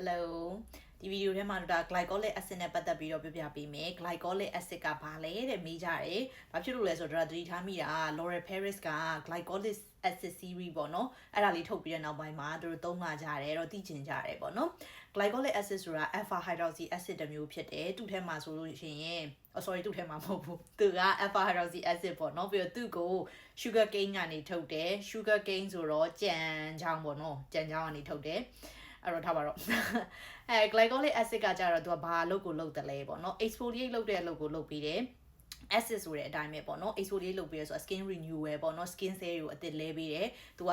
Hello ဒီဗီဒီယိုထဲမှာတော့ဒါ glycolic acid နဲ့ပတ်သက်ပြီးတော့ပြောပြပေးမယ် glycolic acid ကဘာလဲတဲ့မေးကြတယ်။ဘာဖြစ်လို့လဲဆိုတော့ဒါသတိထားမိတာ Laurel Paris က glycolic acid series ပေါ့နော်။အဲ့ဒါလေးထုတ်ပြီးတဲ့နောက်ပိုင်းမှာသူတို့သုံးလာကြတယ်တော့သိချင်ကြတယ်ပေါ့နော်။ glycolic acid ဆိုတာ alpha hydroxy acid တစ်မျိုးဖြစ်တယ်။သူ့ထဲမှာဆိုလို့ရှိရင် oh sorry သူ့ထဲမှာမဟုတ်ဘူး။သူက alpha hydroxy acid ပေါ့နော်။ပြီးတော့သူ့ကို sugar cane ကနေထုတ်တယ်။ sugar cane ဆိုတော့ကြံချောင်းပေါ့နော်။ကြံချောင်းကနေထုတ်တယ်။ အဲ့တော့ထားပါတော့အဲ glycolic acid ကကြတော့သူကဘာလုပ်ကိုလုပ်တယ်လဲပေါ့နော် exfoliate လုပ်တဲ့အလုပ်ကိုလုပ်ပြီးတယ် acid ဆိုတဲ့အတိုင်းပဲပေါ့နော် exfoliate လုပ်ပြီးရဆို skin renewal ပေါ့နော် skin cell ကိုအသစ်လဲပေးတယ်သူက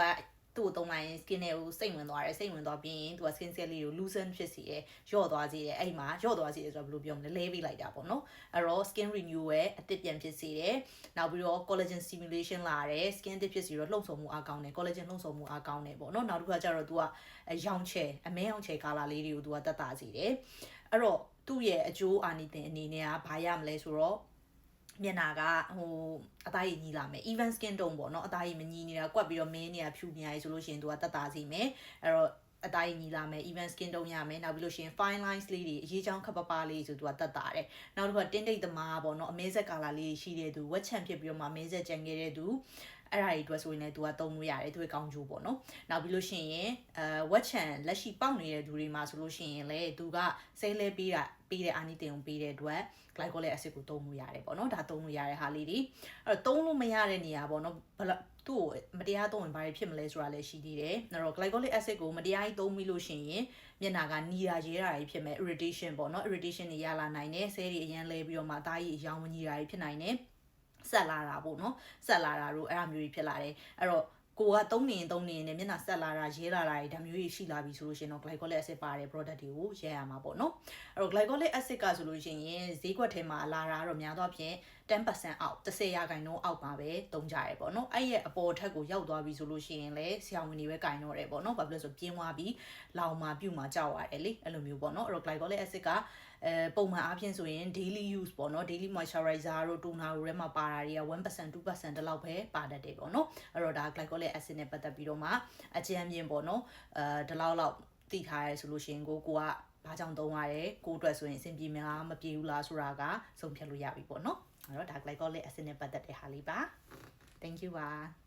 သူ့ကိုသုံးလိုက်ရင် skin တွေကိုစိတ်ဝင်သွားတယ်စိတ်ဝင်သွားပြီးရင်သူက skin cell လေးကို loosen ဖြစ်စီတယ်လျော့သွားစေတယ်အဲ့မှာလျော့သွားစေတယ်ဆိုတော့ဘယ်လိုပြောမလဲလဲပေးလိုက်တာပေါ့နော်အဲ့တော့ skin renewal အသစ်ပြန်ဖြစ်စေတယ်နောက်ပြီးတော့ collagen stimulation လာတယ် skin အသစ်ဖြစ်စီတော့လှုပ်ဆောင်မှုအားကောင်းတယ် collagen လှုပ်ဆောင်မှုအားကောင်းတယ်ပေါ့နော်နောက်တစ်ခါကျတော့သူကရောင်ချယ်အမဲရောင်ချယ်ကာလာလေးတွေကိုသူကတက်တာစေတယ်အဲ့တော့သူ့ရဲ့အကျိုးအာနိသင်အနေနဲ့ကဘာရမလဲဆိုတော့ မျက်နာကဟိုအသားရည်ညီလာမယ် even skin tone ပေါ့နော်အသားရည်မညီနေတာကွက်ပြီးတော့မင်းနေတာဖြူနေရဆိုလို့ရှိရင်သူကတက်တာစီမယ်အဲ့တော့အသားရည်ညီလာမယ် even skin tone ရမယ်နောက်ပြီးလို့ရှိရင် fine lines လေးတွေအရေးချောင်းခပ်ပပလေးဆိုသူကတက်တာတယ်နောက်တစ်ခါတင်းတိတ်သမားပေါ့နော်အမဲဆက်ကာလာလေးရှိတဲ့သူဝက်ချန်ဖြစ်ပြီးတော့မှအမဲဆက်ကြံခဲ့တဲ့သူ အဲ့ဒါတွေအတွက်ဆိုရင်လည်း तू ကတုံးလို့ရတယ်သူ့ရဲ့ကောင်းကျိုးပေါ့နော်နောက်ပြီးလို့ရှိရင်အဲဝက်ချန်လက်ရှိပေါက်နေတဲ့သူတွေမှာဆိုလို့ရှိရင်လည်းသူကစိတ်လဲပေးတာပေးတဲ့အာနိသင်ကိုပေးတဲ့အတွက် glycolic acid ကိုသုံးလို့ရတယ်ပေါ့နော်ဒါသုံးလို့ရတဲ့ဟာလေးတွေအဲ့တော့သုံးလို့မရတဲ့နေရာပေါ့နော်ဘလသူ့ကိုမတရားသုံးရင်ဘာတွေဖြစ်မလဲဆိုတာလည်းရှိသေးတယ်အဲ့တော့ glycolic acid ကိုမတရားကြီးသုံးပြီးလို့ရှိရင်မျက်နှာကနီရာရဲတာတွေဖြစ်မဲ့ irritation ပေါ့နော် irritation တွေရလာနိုင်တယ်ဆဲတွေအရန်လဲပြီးတော့မှအသားကြီးအယောင်ဝကြီးတာတွေဖြစ်နိုင်တယ် ဆက်လာတာပေါ့နော်ဆက်လာတာတို့အဲ့အမျိုးကြီးဖြစ်လာတယ်အဲ့တော့ ကိုကသုံးနေရင်သုံးနေရင်လည်းမျက်နှာဆက်လာတာရေးလာတာတွေဒါမျိုးကြီးရှိလာပြီဆိုလို့ရှိရင်တော့ glycolic acid ပါတဲ့ product တွေကိုရဲရမှာပေါ့နော်အဲ့တော့ glycolic acid ကဆိုလို့ရှိရင်ဈေးကွက်ထဲမှာလာတာတော့များသောအားဖြင့်10%အောက်10ရာခိုင်နှုန်းအောက်ပါပဲသုံးကြရဲပေါ့နော်အဲ့ရဲ့အပေါ်ထက်ကိုရောက်သွားပြီဆိုလို့ရှိရင်လည်းဆရာဝန်တွေပဲကင်တော့တယ်ပေါ့နော်ဘာဖြစ်လို့ဆိုပြင်းသွားပြီးလောင်မာပြုတ်မှာကြောက်ရတယ်လေအဲ့လိုမျိုးပေါ့နော်အဲ့တော့ glycolic acid ကအဲပုံမှန်အားဖြင့်ဆိုရင် daily use ပေါ့နော် daily moisturizer တို့ toner တို့ထဲမှာပါတာတွေက1% 2%တလောက်ပဲပါတတ်တယ်ပေါ့နော်အဲ့တော့ဒါ glycolic acid နဲ့ပတ်သက်ပြီးတော့မှအကြမ်းမြင်ပေါ့နော်အဲဒီလောက်လောက်သိထားရဲဆိုလို့ရှိရင်ကိုကိုကဘာကြောင့်သုံးရလဲကိုအတွက်ဆိုရင်အဆင်ပြေမလားမပြေဘူးလားဆိုတာကဆုံးဖြတ်လို့ရပြီပေါ့နော်အဲ့တော့ဒါ glycolic acid နဲ့ပတ်သက်တဲ့ဟာလေးပါ thank you ပါ